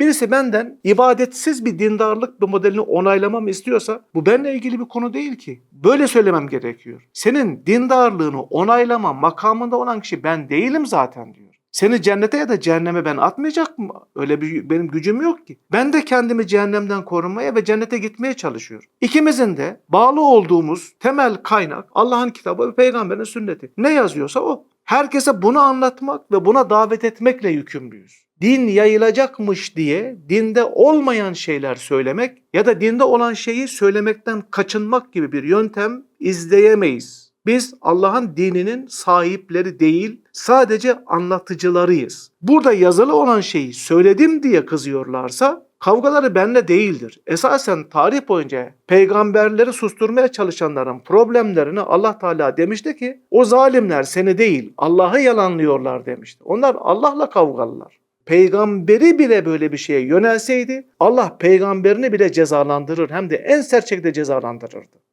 Birisi benden ibadetsiz bir dindarlık bir modelini onaylamamı istiyorsa bu benimle ilgili bir konu değil ki. Böyle söylemem gerekiyor. Senin dindarlığını onaylama makamında olan kişi ben değilim zaten diyor. Seni cennete ya da cehenneme ben atmayacak mı? Öyle bir benim gücüm yok ki. Ben de kendimi cehennemden korumaya ve cennete gitmeye çalışıyorum. İkimizin de bağlı olduğumuz temel kaynak Allah'ın kitabı ve peygamberin sünneti. Ne yazıyorsa o. Herkese bunu anlatmak ve buna davet etmekle yükümlüyüz. Din yayılacakmış diye dinde olmayan şeyler söylemek ya da dinde olan şeyi söylemekten kaçınmak gibi bir yöntem izleyemeyiz. Biz Allah'ın dininin sahipleri değil, sadece anlatıcılarıyız. Burada yazılı olan şeyi söyledim diye kızıyorlarsa kavgaları benle değildir. Esasen tarih boyunca peygamberleri susturmaya çalışanların problemlerini Allah Teala demişti ki o zalimler seni değil Allah'ı yalanlıyorlar demişti. Onlar Allah'la kavgalılar. Peygamberi bile böyle bir şeye yönelseydi Allah peygamberini bile cezalandırır hem de en sert şekilde cezalandırırdı.